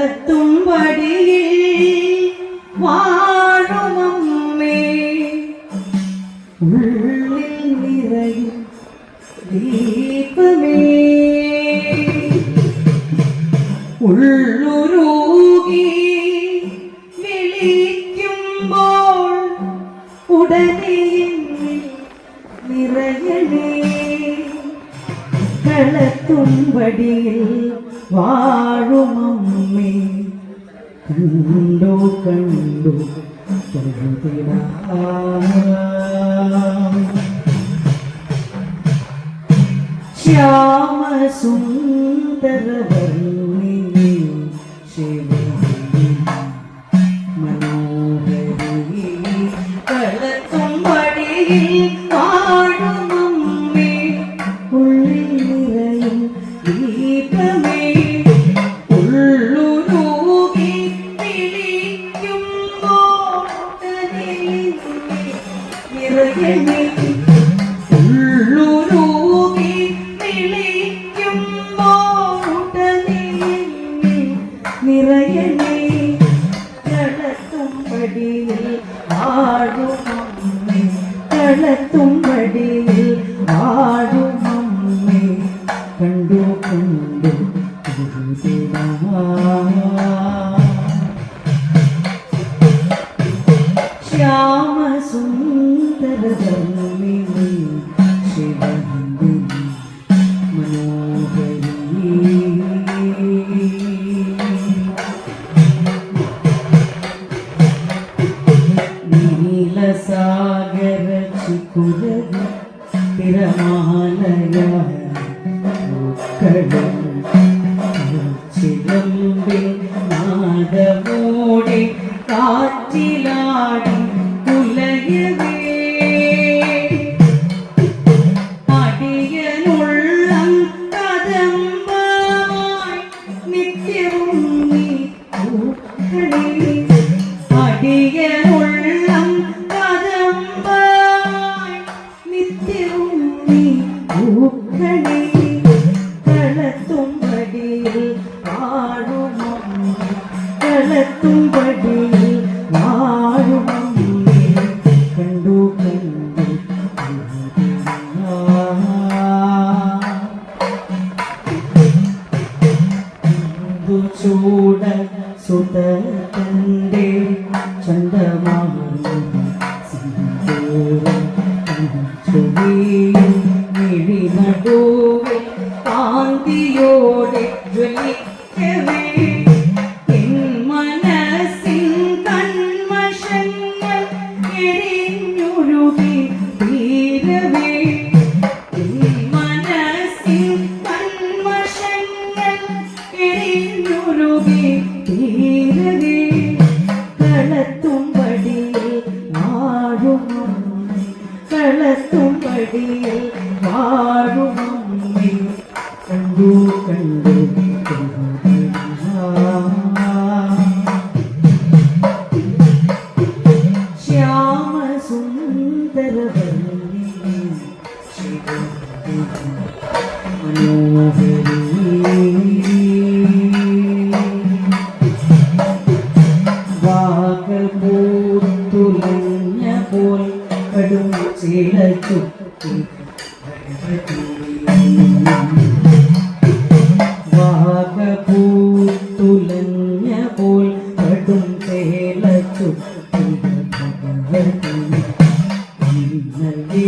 കളത്തുംപടിയിൽ വാഴുമമ്മേ ഉള്ളിൽ നിറയും ദീപമേ. ഉള്ളുരുകി ഉടനെ നിറയണേ കളത്തുംപടിയിൽ വാഴുമമ്മേ കണ്ടു കണ്ടു തൊഴുതിടാം. കളത്തുംപടിയിൽ ആടുമമ്മേ കണ്ടു കണ്ടു ഗുരുദേവാ. ಅಂತರದ കളത്തുംപടിയിൽ വാഴുമമ്മേ കണ്ടു കണ്ടു ചൂട സുതന്റെ ചണ്ടമാറും സിന്ദൂരം ചൊല്ലിയും മിഴിനടുവിൽ എരിഞ്ഞൊഴുകി തീരവേ കളത്തുംപടിയിൽ വാഴുമമ്മേ കളത്തുംപടിയിൽ വാഴുമമ്മേ. കണ്ടു കണ്ടു ശ്യാമസുന്ദരവർണിനി ശിവന്ദിനി മനോഹരി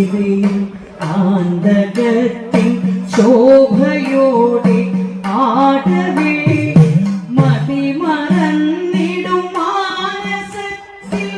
ഇന്നലിലെയും ആന്തകത്തിൻ ശോഭയോടെ ആടവേ മാനസത്തിൽ മാനസത്തിൽ